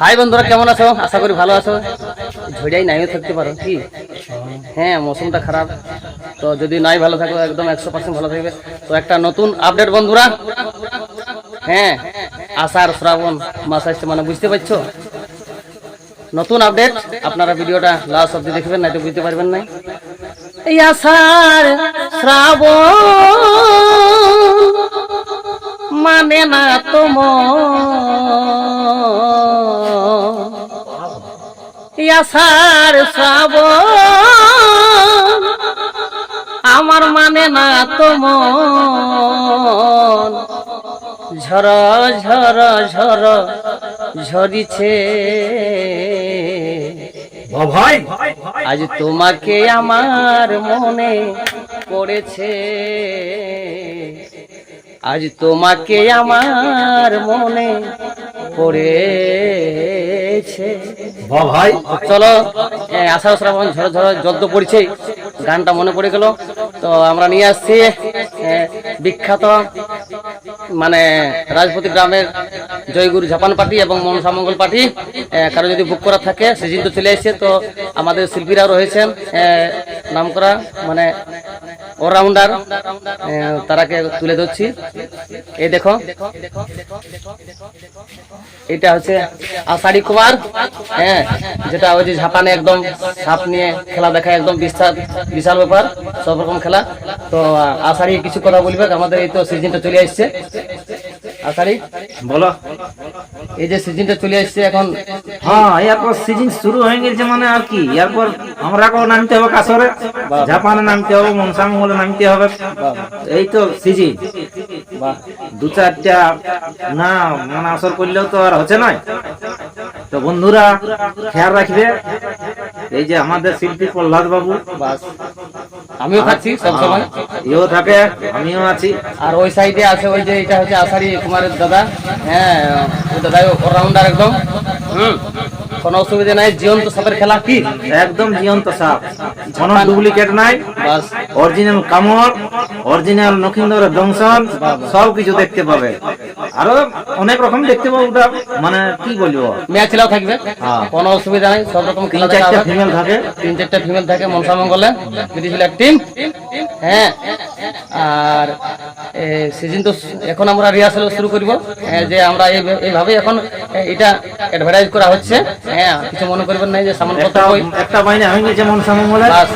High বন্ধুরা, কেমন আছো? আশা করি ভালো আছো। ঝড়িয়াই নাইও থাকতে পারো, কি? হ্যাঁ মৌসুমটা খারাপ। তো যদি নাই ভালো থাকো, একদম একশো পার্সেন্ট ভালো থাকবে। তো একটা নতুন আপডেট বন্ধুরা। হ্যাঁ আষাঢ় শ্রাবণ মাস আসছে মানে বুঝতে পারছ? নতুন আপডেট আপনারা ভিডিওটা লাস্ট অব্দি দেখবেন না তো বুঝতে পারবেন না এই আষাঢ় শ্রাবণ মানে না তোম আষাঢ় শ্রাবণ আমার মানে না তোম ঝর ঝর ঝর ঝরিছে। ভাই আজ তোমাকে আমার মনে পড়েছে। আজ তোমাকে আমার মনে পড়েছে। ভাই। চলো আষাঢ় শ্রাবণ ঝড় ঝড় তো পড়ছে, গানটা মনে পড়ে গেল। তো আমরা নিয়ে আসছি বিখ্যাত মানে রাজপতি গ্রামের জয়গুরু জাপান পার্টি এবং মনসা মঙ্গল পার্টি। কারও যদি বুক করা থাকে সিজন তো চলে এসেছে, তো আমাদের শিল্পীরাও রয়েছেন নাম করা মানে অলরাউন্ডার তারাকে তুলে ধরছি। এই দেখো এটা হচ্ছে আষাঢ়ি কুমার হ্যাঁ যেটা ওই যে ঝাপানে একদম সাপ নিয়ে খেলা দেখায় একদম বিশাল বিশাল ব্যাপার সব রকম খেলা। তো আষাঢ়ি কিছু কথা বলবে আমাদের এই তো সিজনটা চলে আসছে। আষাঢ়ি বলো। এই যে সিজনটা চলে আসছে এখন হ্যাঁ এরপর সিজন শুরু হয়ে গেছে মানে আর কি। এরপর আমরা কেউ নামতে হবে কাসরে জাপানে নামতে হবে মনসা মঙ্গলে নামতে হবে। এই তো সিজন দু চারটা না মানে আসর করলেও তো আর হচ্ছে না তো বন্ধুরা খেয়াল রাখবে। এই যে আমাদের শিল্পী প্রহ্লাদ বাবু। আমিও থাকছি সব সময়। থাকে আমিও আছি। আর ওই সাইডে আছে ওই যে এটা হচ্ছে আষাঢ়ি কুমারের দাদা। হ্যাঁ দাদা অলরাউন্ডার একদম। কোনো অসুবিধা নাই জীবন্ত সাপের খেলা কি? একদম জীবন্ত সাপ। কোনো ডুপ্লিকেট নাই বাস। অরিজিনাল কামড় অরিজিনাল নখিন্দরের দংশন সব কিছু দেখতে পাবে। আরও অনেক রকম দেখতে পাবো ওটা মানে কি বলব? মেয়া ছেলেও থাকবে। হ্যাঁ। কোনো অসুবিধা নাই সব রকম খেলা চারটা ফিমেল থাকে। তিন চারটা ফিমেল থাকে মনসা মঙ্গলে। বিদেশিলার টিম হ্যাঁ। আর সিজন তো এখন আমরা রিহার্সাল শুরু করব। যে আমরা এইভাবে এখন এটা অ্যাডভার্টাইজ করা হচ্ছে। হ্যাঁ কিছু মনে করবেন না যে সামান একটা কথা কই একটা বাইনা হয়ে গেছে মনসা মঙ্গলে বাস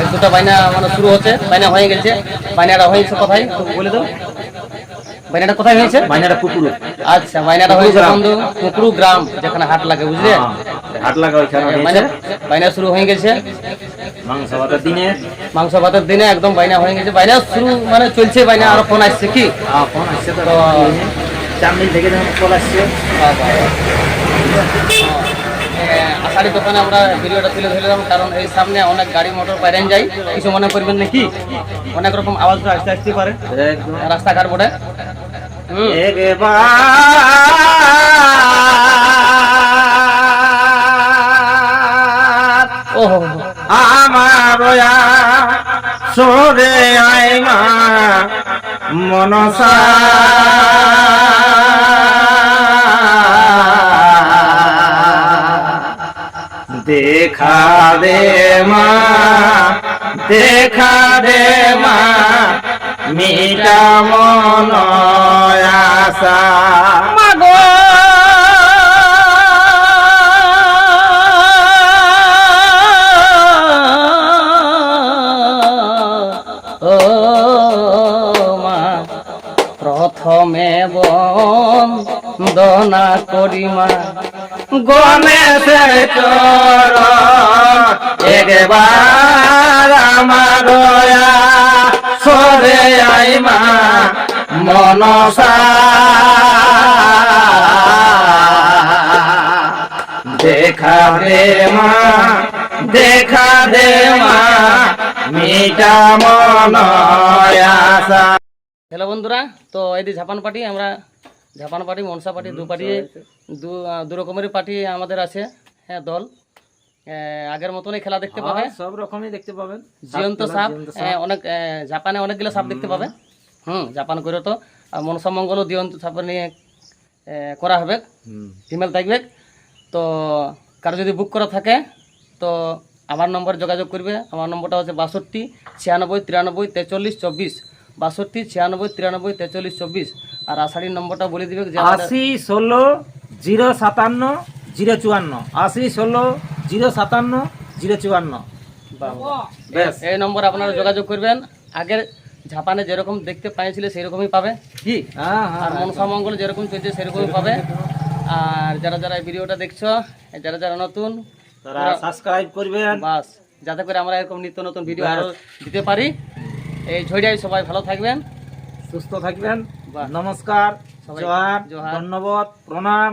এক দুটা বাইনা মানে শুরু হচ্ছে বাইনা হয়ে গেছে। বাইনাটা হয়েছে কোথায়? বলে দাও। বাইনাটা কোথায় হয়েছে? বাইনাটা কুকুর। আচ্ছা বাইনাটা হয়েছে। বন্ধু কুকুরু গ্রাম যেখানে হাট লাগে বুঝলে? হাট লাগা ওইখানে বাইনা বাইনা শুরু হয়ে গেছে। মাংস ভাতের দিনে। মাংস ভাতের দিনে একদম বাইনা হয়ে গেছে। বাইনা শুরু মানে চলছে বাইনা আর ফোন আসছে কি? ফোন আসছে তো তো- চান্দিল থেকে যখন কল আসছে আষাঢ়ি দোকানে আমরা ভিডিওটা তুলে ধরলাম, কারণ এই সামনে অনেক গাড়ি, মোটর পাইরেন যাই কিছু মনে করবেন নাকি অনেক রকম আওয়াজ আসতে আসতে পারে। রাস্তাঘাট বটে। হুম। একবার ও হো আমার সরে আইমা মনসা। দেখা দে মা দেখা দে মা মিটা মন আশা মাগো প্রথমে বন্দনা করিমা গণেশে চর। একবার আমার সরে আইমা মনসা। দেখা দে মা, দেখা দে মা, মিটা মন হ্যালো বন্ধুরা, তো এই যে ঝাপান পার্টি আমরা ঝাপান পার্টি মনসা পার্টি দু পার্টি দু রকমের পার্টি আমাদের আছে হ্যাঁ দল। আগের মতনই খেলা দেখতে পাবে। সব রকমই দেখতে পাবেন। জীবন্ত সাপ অনেক জাপানে অনেকগুলো সাপ দেখতে পাবে। হুম জাপান করে তো। আর মনসা মঙ্গলও জীবন্ত সাপ নিয়ে করা হবে। হুম। ফিমেল থাকবে। তো কারও যদি বুক করা থাকে তো আমার নম্বরে যোগাযোগ করবে। আমার নম্বরটা হচ্ছে বাষট্টি ছিয়ানব্বই তিরানব্বই তেচল্লিশ চব্বিশ। বাষট্টি ছিয়ানব্বই তিরানব্বই তেচল্লিশ চব্বিশ। আর আষাঢ়ির নম্বরটা বলে দিবে আশি ষোলো জিরো সাতান্ন জিরো চুয়ান্ন। আশি ষোলো জিরো সাতান্ন জিরো চুয়ান্ন। বেশ। এই নম্বর আপনারা যোগাযোগ করবেন। আগের ঝাপানে যেরকম দেখতে পাইছিল সেরকমই পাবে। কি? হ্যাঁ আর হ্যাঁ মনসা মঙ্গল যেরকম চলছে সেরকমই পাবে। আর যারা যারা এই ভিডিওটা দেখছ যারা যারা নতুন তারা সাবস্ক্রাইব করবেন। বাস। যাতে করে আমরা এরকম নিত্য নতুন ভিডিও আরও দিতে পারি। এই ঝড়িয়াই সবাই ভালো থাকবেন। সুস্থ থাকবেন। নমস্কার জোহার। ধন্যবাদ প্রণাম